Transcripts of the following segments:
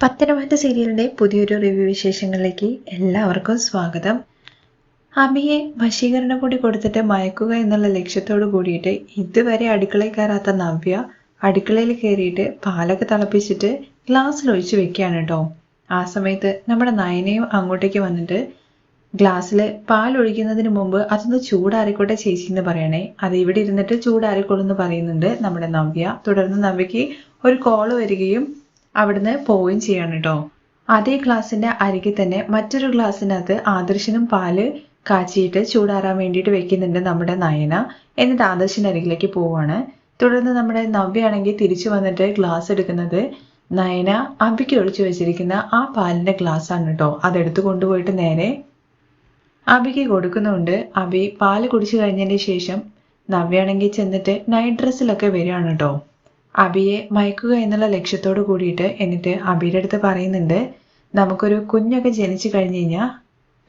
പത്തനംതിട്ട സീരിയലിന്റെ പുതിയൊരു റിവ്യൂ വിശേഷങ്ങളിലേക്ക് എല്ലാവർക്കും സ്വാഗതം. അബിയെ വശീകരണ പൊടി കൊടുത്തിട്ട് മയക്കുക എന്നുള്ള ലക്ഷ്യത്തോട് കൂടിയിട്ട് ഇതുവരെ അടുക്കളയിൽ കയറാത്ത നവ്യ അടുക്കളയിൽ കയറിയിട്ട് പാലൊക്കെ തിളപ്പിച്ചിട്ട് ഗ്ലാസ്സിൽ ഒഴിച്ചു വെക്കുകയാണ് കേട്ടോ ആ സമയത്ത് നമ്മുടെ നയനയും അങ്ങോട്ടേക്ക് വന്നിട്ട് ഗ്ലാസ്സിൽ പാൽ ഒഴിക്കുന്നതിന് മുമ്പ് അതൊന്ന് ചൂടാറിക്കോട്ടെ ചേച്ചി എന്ന് പറയണേ. അത് ഇവിടെ ഇരുന്നിട്ട് ചൂടാറിക്കോളൂ എന്ന് പറയുന്നുണ്ട് നമ്മുടെ നവ്യ. തുടർന്ന് നവ്യക്ക് ഒരു കോൾ വരികയും അവിടുന്ന് പോവുകയും ചെയ്യാണ് കേട്ടോ അതേ ഗ്ലാസിന്റെ അരികിൽ തന്നെ മറ്റൊരു ഗ്ലാസ്സിനകത്ത് ആദർശനും പാൽ കാച്ചിയിട്ട് ചൂടാറാൻ വേണ്ടിയിട്ട് വെക്കുന്നുണ്ട് നമ്മുടെ നയന. എന്നിട്ട് ആദർശിന്റെ അരികിലേക്ക് പോവാണ് തുടർന്ന് നമ്മുടെ നവ്യാണെങ്കിൽ തിരിച്ചു വന്നിട്ട് ഗ്ലാസ് എടുക്കുന്നത് നയന അബിക്ക് ഒഴിച്ചു വെച്ചിരിക്കുന്ന ആ പാലിന്റെ ഗ്ലാസ് ആണ് കേട്ടോ അതെടുത്ത് കൊണ്ടുപോയിട്ട് നേരെ അബിക്ക് കൊടുക്കുന്നുണ്ട്. അബി പാൽ കുടിച്ചു കഴിഞ്ഞതിന് ശേഷം നവ്യാണെങ്കിൽ ചെന്നിട്ട് നൈറ്റ് ഡ്രസ്സിലൊക്കെ വരികയാണ് കേട്ടോ അബിയെ മയക്കുക എന്നുള്ള ലക്ഷ്യത്തോട് കൂടിയിട്ട് എന്നിട്ട് അബിയുടെ അടുത്ത് പറയുന്നുണ്ട് നമുക്കൊരു കുഞ്ഞൊക്കെ ജനിച്ചു കഴിഞ്ഞു കഴിഞ്ഞാൽ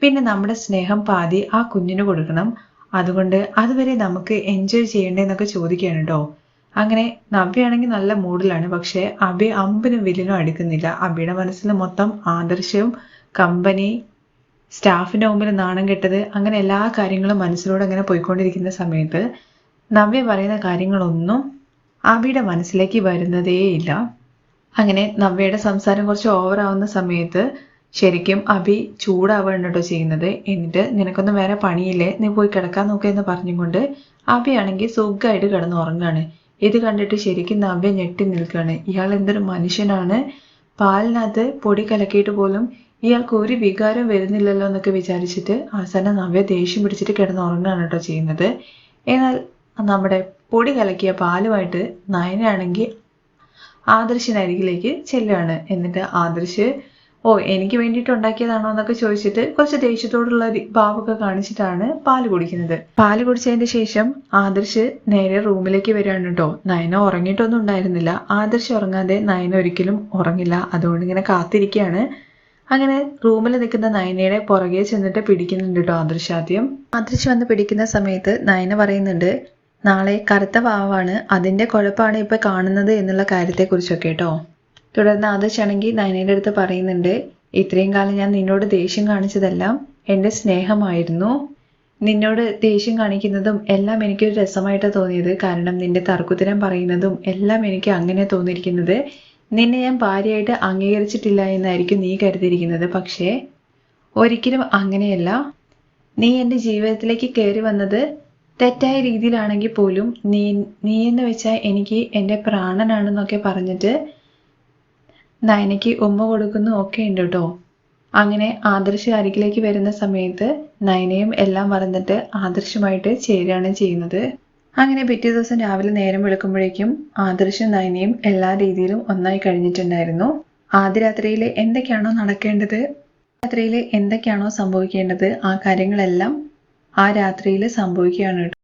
പിന്നെ നമ്മുടെ സ്നേഹം പാതി ആ കുഞ്ഞിന് കൊടുക്കണം. അതുകൊണ്ട് അതുവരെ നമുക്ക് എൻജോയ് ചെയ്യണ്ടേന്നൊക്കെ ചോദിക്കുകയാണ് കേട്ടോ അങ്ങനെ നവ്യാണെങ്കിൽ നല്ല മൂഡിലാണ് പക്ഷേ അബി അമ്പിനും വില്ലിനും അടുക്കുന്നില്ല. അബിയുടെ മനസ്സിൽ മൊത്തം ആദർശവും കമ്പനി സ്റ്റാഫിന്റെ മുമ്പിൽ നാണം കെട്ടത് അങ്ങനെ എല്ലാ കാര്യങ്ങളും മനസ്സിലൂടെ അങ്ങനെ പോയിക്കൊണ്ടിരിക്കുന്ന സമയത്ത് നവ്യ പറയുന്ന കാര്യങ്ങളൊന്നും അബിയുടെ മനസ്സിലേക്ക് വരുന്നതേയില്ല അങ്ങനെ നവ്യയുടെ സംസാരം കുറച്ച് ഓവറാവുന്ന സമയത്ത് ശരിക്കും അഭി ചൂടാവുകയാണ് കേട്ടോ ചെയ്യുന്നത്. എന്നിട്ട് നിനക്കൊന്നും വേറെ പണിയില്ലേ? നീ പോയി കിടക്കാൻ നോക്കുക എന്ന് പറഞ്ഞുകൊണ്ട് അഭിയാണെങ്കിൽ സുഖമായിട്ട് കിടന്ന് ഉറങ്ങാണ്. ഇത് കണ്ടിട്ട് ശരിക്കും നവ്യ ഞെട്ടി നിൽക്കുകയാണ്. ഇയാൾ എന്തൊരു മനുഷ്യനാണ്. പാലിനകത്ത് പൊടി കലക്കിയിട്ട് പോലും ഇയാൾക്ക് ഒരു വികാരം വരുന്നില്ലല്ലോ എന്നൊക്കെ വിചാരിച്ചിട്ട് അവസാനം നവ്യ ദേഷ്യം പിടിച്ചിട്ട് കിടന്ന് ഉറങ്ങുകയാണ് കേട്ടോ ചെയ്യുന്നത്. എന്നാൽ നമ്മുടെ പൊടി കലക്കിയ പാലുമായിട്ട് നയനാണെങ്കിൽ ആദർശിനരികിലേക്ക് ചെല്ലുകയാണ്. എന്നിട്ട് ആദർശ് ഓ എനിക്ക് വേണ്ടിയിട്ട് ഉണ്ടാക്കിയതാണോ എന്നൊക്കെ ചോദിച്ചിട്ട് കുറച്ച് ദേഷ്യത്തോടുള്ള ഭാവമൊക്കെ കാണിച്ചിട്ടാണ് പാൽ കുടിക്കുന്നത്. പാൽ കുടിച്ചതിന് ശേഷം ആദർശ് നേരെ റൂമിലേക്ക് വരികയാണ് കേട്ടോ. നയന ഉറങ്ങിയിട്ടൊന്നും ഉണ്ടായിരുന്നില്ല. ആദർശ് ഉറങ്ങാതെ നയന ഒരിക്കലും ഉറങ്ങില്ല. അതുകൊണ്ട് ഇങ്ങനെ കാത്തിരിക്കുകയാണ്. അങ്ങനെ റൂമിൽ നിൽക്കുന്ന നയനയുടെ പുറകെ ചെന്നിട്ട് പിടിക്കുന്നുണ്ട് കേട്ടോ ആദർശ് ആദ്യം. ആദർശ് വന്ന് പിടിക്കുന്ന സമയത്ത് നയന പറയുന്നുണ്ട് നാളെ കറുത്ത വാവാണ്. അതിന്റെ കുഴപ്പമാണ് ഇപ്പൊ കാണുന്നത് എന്നുള്ള കാര്യത്തെക്കുറിച്ചൊക്കെ കേട്ടോ തുടർന്ന് ആദർശാണെങ്കിൽ നയനയുടെ അടുത്ത് പറയുന്നുണ്ട് ഇത്രയും കാലം ഞാൻ നിന്നോട് ദേഷ്യം കാണിച്ചതെല്ലാം എന്റെ സ്നേഹമായിരുന്നു. നിന്നോട് ദേഷ്യം കാണിക്കുന്നതും എല്ലാം എനിക്കൊരു രസമായിട്ട് തോന്നിയത്. കാരണം നിന്റെ തർക്കുത്തരം പറയുന്നതും എല്ലാം എനിക്ക് അങ്ങനെ തോന്നിയിരിക്കുന്നത് നിന്നെ ഞാൻ ഭാര്യയായിട്ട് അംഗീകരിച്ചിട്ടില്ല എന്നായിരിക്കും നീ കരുതിയിരിക്കുന്നത്. പക്ഷേ ഒരിക്കലും അങ്ങനെയല്ല. നീ എന്റെ ജീവിതത്തിലേക്ക് കയറി വന്നത് തെറ്റായ രീതിയിലാണെങ്കിൽ പോലും നീ നീ എന്ന് വെച്ചാൽ എനിക്ക് എന്റെ പ്രാണനാണെന്നൊക്കെ പറഞ്ഞിട്ട് നയനയ്ക്ക് ഉമ്മ കൊടുക്കുന്നു ഒക്കെ ഉണ്ട് കേട്ടോ. അങ്ങനെ ആദർശ് അരികിലേക്ക് വരുന്ന സമയത്ത് നയനയും എല്ലാം മറന്നിട്ട് ആദർശുമായിട്ട് ചേരുകയാണ് ചെയ്യുന്നത്. അങ്ങനെ പിറ്റേ ദിവസം രാവിലെ നേരം വെളുക്കുമ്പോഴേക്കും ആദർശും നയനയും എല്ലാ രീതിയിലും ഒന്നായി കഴിഞ്ഞിട്ടുണ്ടായിരുന്നു. ആദ്യ രാത്രിയിൽ എന്തൊക്കെയാണോ നടക്കേണ്ടത് രാത്രിയിൽ എന്തൊക്കെയാണോ സംഭവിക്കേണ്ടത് ആ കാര്യങ്ങളെല്ലാം ആ രാത്രിയിൽ സംഭവിക്കുകയാണ് കേട്ടോ.